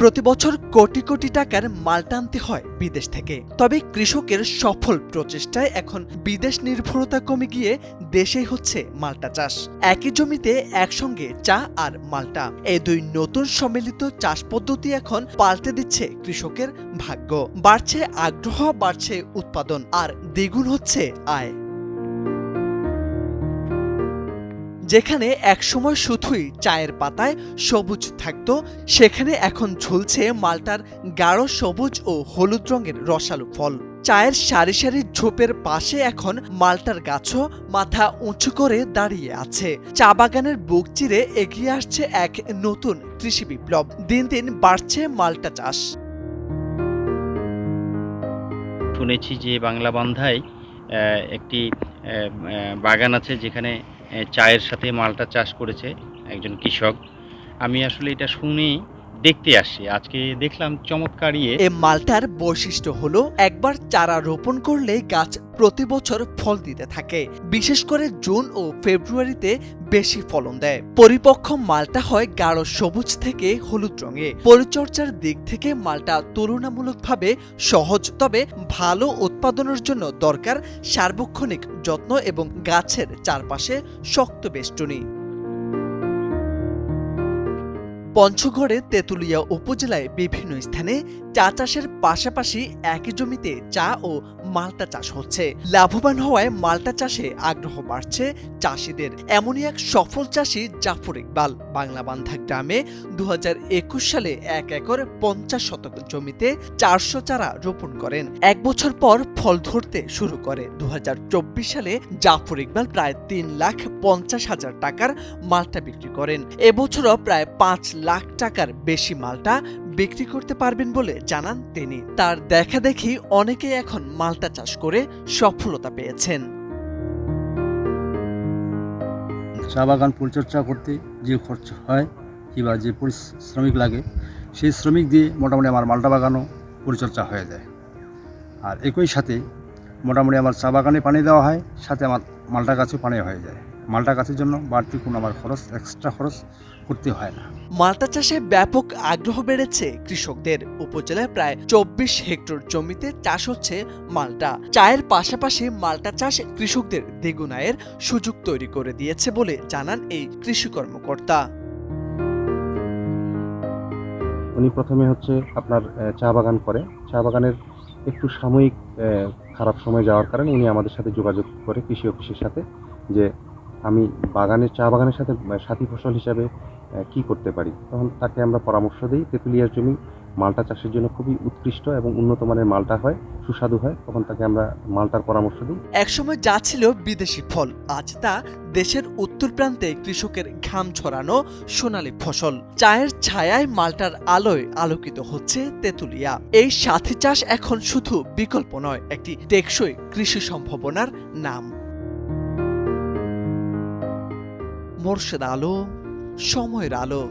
প্রতি বছর কোটি কোটি টাকার মালটা আনতে হয় বিদেশ থেকে। তবে কৃষকের সফল প্রচেষ্টায় এখন বিদেশ নির্ভরতা কমে গিয়ে দেশেই হচ্ছে মালটা চাষ। একই জমিতে একসঙ্গে চা আর মালটা। এই দুই নতুন সম্মিলিত চাষ পদ্ধতি এখন পাল্টে দিচ্ছে কৃষকের ভাগ্য। বাড়ছে আগ্রহ, বাড়ছে উৎপাদন, আর দ্বিগুণ হচ্ছে আয়। যেখানে একসময় শুধুই চায়ের পাতায় সবুজ থাকতো, সেখানে এখন ঝুলছে মালটার গাঢ় সবুজ ও হলুদ রঙের রসালো ফল। চায়ের সারি সারি ঝোপের পাশে এখন মালটার গাছও মাথা উঁচু করে দাঁড়িয়ে আছে। চা বাগানের বুক চিরে এগিয়ে আসছে এক নতুন কৃষি বিপ্লব। দিন দিন বাড়ছে মালটা চাষ। শুনেছি যে বাংলা বান্ধায় একটি বাগান আছে যেখানে চায়ের সাথে মালটা চাষ করেছে একজন কৃষক। আমি আসলে এটা শুনেই দেখতে আসছি আজকে দেখলাম চমৎকার ইয়ে। এ মালটার বৈশিষ্ট্য হলো, একবার চারা রোপণ করলে গাছ প্রতি বছর ফল দিতে থাকে। বিশেষ করে জুন ও ফেব্রুয়ারিতে বেশি ফলন দেয়। পরিপক্ক মালটা হয় গাঢ় সবুজ থেকে হলুদ রঙে। পরিচর্যার দিক থেকে মালটা তুলনামূলকভাবে সহজ, তবে ভালো উৎপাদনের জন্য দরকার সার্বক্ষণিক যত্ন এবং গাছের চারপাশে শক্ত বেষ্টনী। পঞ্চগড়ে তেঁতুলিয়া উপজেলায় বিভিন্ন স্থানে চা চাষের পাশাপাশি একই জমিতে চা ও মালটা চাষ হচ্ছে। লাভবান হওয়ায় মালটা চাষে আগ্রহ বাড়ছে চাষিদের। এমনই এক সফল চাষি জাফর ইকবাল। বাংলাবান্ধা গ্রামে দুহাজার একুশ সালে এক একর পঞ্চাশ শতক জমিতে চারশো চারা রোপণ করেন। এক বছর পর ফল ধরতে শুরু করে। দু হাজার চব্বিশ সালে জাফর ইকবাল প্রায় তিন লাখ পঞ্চাশ হাজার টাকার মালটা বিক্রি করেন। এবছরও প্রায় পাঁচ লাখ টাকার বেশি মালটা বিক্রি করতে পারবেন বলে জানান তিনি। তার দেখা দেখি অনেকেই এখন মালটা চাষ করে সফলতা পেয়েছেন। চা বাগান পরিচর্যা করতে যে খরচ হয় কিংবা যে শ্রমিক লাগে, সেই শ্রমিক দিয়ে মোটামুটি আমার মালটা বাগানও পরিচর্যা হয়ে যায়। আর একই সাথে মোটামুটি আমার চা বাগানে পানি দেওয়া হয়, সাথে আমার মালটা গাছেও পানি হয়ে যায়। মালটা গাছের জন্য বাড়তি কোনো আমার খরচ এক্সট্রা খরচ করতে হয় না। মালটা চাষে ব্যাপক আগ্রহ বেড়েছে কৃষকদের। উপজেলায় প্রায় চব্বিশ হেক্টর জমিতে চাষ হচ্ছে মালটা। চায়ের পাশাপাশি মালটা চাষ কৃষকদের দ্বিগুণ আয়ের সুযোগ তৈরি করে দিয়েছে বলে জানান এই কৃষি কর্মকর্তা। উনি প্রথমে হচ্ছে আপনার চা বাগান করে। চা বাগানের একটু সাময়িক খারাপ সময় যাওয়ার কারণে উনি আমাদের সাথে যোগাযোগ করে কৃষি অফিসের সাথে যে আমি বাগানের, চা বাগানের সাথে সাথী ফসল হিসাবে কি করতে পারি? তখন তাকে আমরা পরামর্শ দিই, তেঁতুলিয়ার জমি, মালটা চাষের জন্য খুবই উৎকৃষ্ট এবং উন্নত মানের মালটা হয়, সুস্বাদু হয়, তখন তাকে আমরা মালটার পরামর্শ দিই। একসময় যা ছিল বিদেশি ফল, আজ তা দেশের উত্তর প্রান্তে কৃষকের ঘাম ছড়ানো সোনালী ফসল। চায়ের ছায়ায় মালটার আলোয় আলোকিত হচ্ছে তেঁতুলিয়া। এই সাথী চাষ এখন শুধু বিকল্প নয়, একটি টেকসই কৃষি সম্ভাবনার নাম। মোর্শেদ আলো সময়ের আলো।